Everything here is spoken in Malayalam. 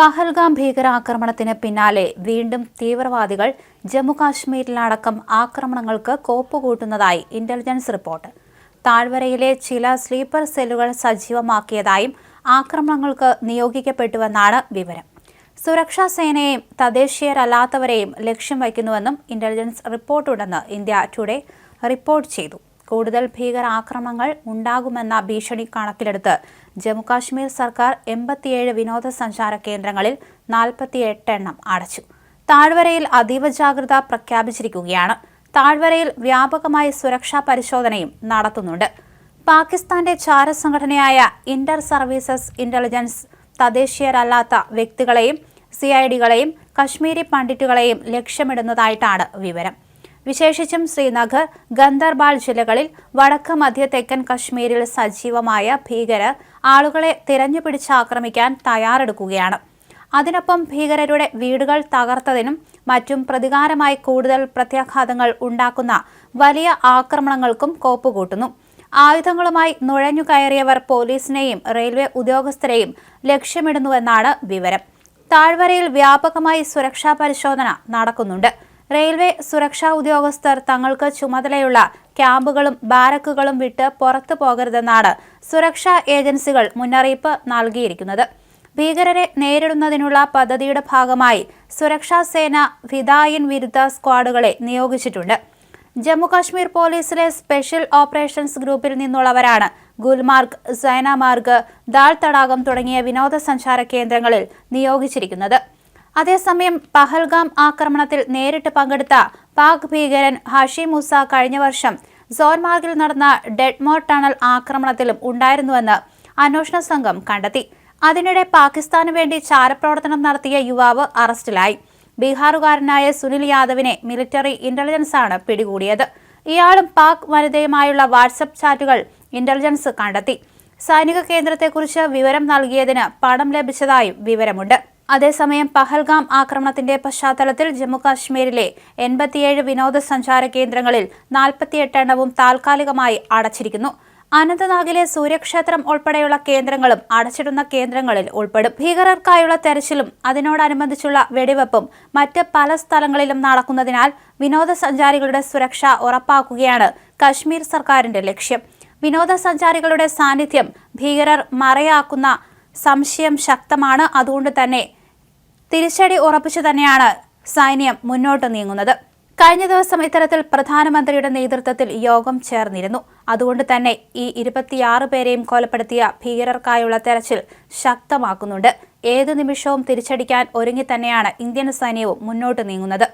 പഹൽഗാം ഭീകരാക്രമണത്തിന് പിന്നാലെ വീണ്ടും തീവ്രവാദികൾ ജമ്മുകാശ്മീരിലടക്കം ആക്രമണങ്ങൾക്ക് കോപ്പുകൂട്ടുന്നതായി ഇന്റലിജൻസ് റിപ്പോർട്ട് താഴ്വരയിലെ ചില സ്ലീപ്പർ സെല്ലുകൾ സജീവമാക്കിയതായും ആക്രമണങ്ങൾക്ക് നിയോഗിക്കപ്പെട്ടുവെന്നാണ് വിവരം. സുരക്ഷാ സേനയെയും തദ്ദേശീയരല്ലാത്തവരെയും ലക്ഷ്യം വയ്ക്കുന്നുവെന്നും ഇന്റലിജൻസ് റിപ്പോർട്ടുണ്ടെന്ന് ഇന്ത്യ ടുഡേ റിപ്പോർട്ട് ചെയ്തു. കൂടുതൽ ഭീകരാക്രമണങ്ങൾ ഉണ്ടാകുമെന്ന ഭീഷണി കണക്കിലെടുത്ത് ജമ്മുകാശ്മീർ സർക്കാർ എൺപത്തിയേഴ് വിനോദസഞ്ചാര കേന്ദ്രങ്ങളിൽ നാൽപ്പത്തിയെട്ട് എണ്ണം അടച്ചു. താഴ്വരയിൽ അതീവ ജാഗ്രത പ്രഖ്യാപിച്ചിരിക്കുകയാണ്. താഴ്വരയിൽ വ്യാപകമായ സുരക്ഷാ പരിശോധനയും നടത്തുന്നുണ്ട്. പാകിസ്ഥാന്റെ ചാരസംഘടനയായ ഇന്റർ സർവീസസ് ഇന്റലിജൻസ് തദ്ദേശീയരല്ലാത്ത വ്യക്തികളെയും സി ഐ ഡികളെയും കശ്മീരി പണ്ഡിറ്റുകളെയും ലക്ഷ്യമിടുന്നതായിട്ടാണ് വിവരം. വിശേഷിച്ചും ശ്രീനഗർ ഗന്ദർബാൾ ജില്ലകളിൽ വടക്ക് മധ്യ തെക്കൻ കശ്മീരിൽ സജീവമായ ഭീകരർ ആളുകളെ തിരഞ്ഞുപിടിച്ച് ആക്രമിക്കാൻ തയ്യാറെടുക്കുകയാണ്. അതിനൊപ്പം ഭീകരരുടെ വീടുകൾ തകർത്തതിനും മറ്റും പ്രതികാരമായി കൂടുതൽ പ്രത്യാഘാതങ്ങൾ ഉണ്ടാക്കുന്ന വലിയ ആക്രമണങ്ങൾക്കും കോപ്പുകൂട്ടുന്നു. ആയുധങ്ങളുമായി നുഴഞ്ഞു കയറിയവർ പോലീസിനെയും റെയിൽവേ ഉദ്യോഗസ്ഥരെയും ലക്ഷ്യമിടുന്നുവെന്നാണ് വിവരം. താഴ്വരയിൽ വ്യാപകമായി സുരക്ഷാ പരിശോധന നടക്കുന്നുണ്ട്. റെയിൽവേ സുരക്ഷാ ഉദ്യോഗസ്ഥർ തങ്ങൾക്ക് ചുമതലയുള്ള ക്യാമ്പുകളും ബാരക്കുകളും വിട്ട് പുറത്തു പോകരുതെന്നാണ് സുരക്ഷാ ഏജൻസികൾ മുന്നറിയിപ്പ് നൽകിയിരിക്കുന്നത്. ഭീകരരെ നേരിടുന്നതിനുള്ള പദ്ധതിയുടെ ഭാഗമായി സുരക്ഷാ സേന ഫിദായിൻ വിരുദ്ധ സ്ക്വാഡുകളെ നിയോഗിച്ചിട്ടുണ്ട്. ജമ്മുകാശ്മീർ പോലീസിലെ സ്പെഷ്യൽ ഓപ്പറേഷൻസ് ഗ്രൂപ്പിൽ നിന്നുള്ളവരാണ് ഗുൽമാർഗ് സൈനമാർഗ് ദാൾ തടാകം തുടങ്ങിയ വിനോദസഞ്ചാര കേന്ദ്രങ്ങളിൽ നിയോഗിച്ചിരിക്കുന്നത്. അതേസമയം പഹൽഗാം ആക്രമണത്തിൽ നേരിട്ട് പങ്കെടുത്ത പാക് ഭീകരൻ ഹാഷി മൂസ കഴിഞ്ഞ വർഷം സോൻമാർഗിൽ നടന്ന ഡെഡ്മോർ ടണൽ ആക്രമണത്തിലും ഉണ്ടായിരുന്നുവെന്ന് അന്വേഷണ സംഘം കണ്ടെത്തി. അതിനിടെ പാകിസ്ഥാനു വേണ്ടി ചാരപ്രവർത്തനം നടത്തിയ യുവാവ് അറസ്റ്റിലായി. ബീഹാറുകാരനായ സുനിൽ യാദവിനെ മിലിറ്ററി ആണ് പിടികൂടിയത്. ഇയാളും പാക് വനിതയുമായുള്ള വാട്സപ്പ് ചാറ്റുകൾ ഇന്റലിജൻസ് കണ്ടെത്തി. സൈനിക കേന്ദ്രത്തെക്കുറിച്ച് വിവരം നൽകിയതിന് പണം ലഭിച്ചതായും വിവരമുണ്ട്. അതേസമയം പഹൽഗാം ആക്രമണത്തിന്റെ പശ്ചാത്തലത്തിൽ ജമ്മുകാശ്മീരിലെ എൺപത്തിയേഴ് വിനോദസഞ്ചാര കേന്ദ്രങ്ങളിൽ നാൽപ്പത്തിയെട്ട് എണ്ണവും താൽക്കാലികമായി അടച്ചിരിക്കുന്നു. അനന്തനാഗിലെ സൂര്യക്ഷേത്രം ഉൾപ്പെടെയുള്ള കേന്ദ്രങ്ങളും അടച്ചിടുന്ന കേന്ദ്രങ്ങളിൽ ഉൾപ്പെടും. ഭീകരർക്കായുള്ള തെരച്ചിലും അതിനോടനുബന്ധിച്ചുള്ള വെടിവെപ്പും മറ്റ് പല സ്ഥലങ്ങളിലും നടക്കുന്നതിനാൽ വിനോദസഞ്ചാരികളുടെ സുരക്ഷ ഉറപ്പാക്കുകയാണ് കശ്മീർ സർക്കാരിന്റെ ലക്ഷ്യം. വിനോദസഞ്ചാരികളുടെ സാന്നിധ്യം ഭീകരർ മറയാക്കുന്ന സംശയം ശക്തമാണ്. അതുകൊണ്ട് തന്നെ തിരിച്ചടി ഉറപ്പിച്ചു തന്നെയാണ് സൈന്യം മുന്നോട്ട് നീങ്ങുന്നത്. കഴിഞ്ഞ ദിവസം ഇത്തരത്തിൽ പ്രധാനമന്ത്രിയുടെ നേതൃത്വത്തിൽ യോഗം ചേർന്നിരുന്നു. അതുകൊണ്ട് തന്നെ ഈ ഇരുപത്തിയാറ് പേരെയും കൊലപ്പെടുത്തിയ ഭീകരർക്കായുള്ള തെരച്ചിൽ ശക്തമാക്കുന്നുണ്ട്. ഏതു നിമിഷവും തിരിച്ചടിക്കാൻ ഒരുങ്ങി തന്നെയാണ് ഇന്ത്യൻ സൈന്യവും മുന്നോട്ട് നീങ്ങുന്നത്.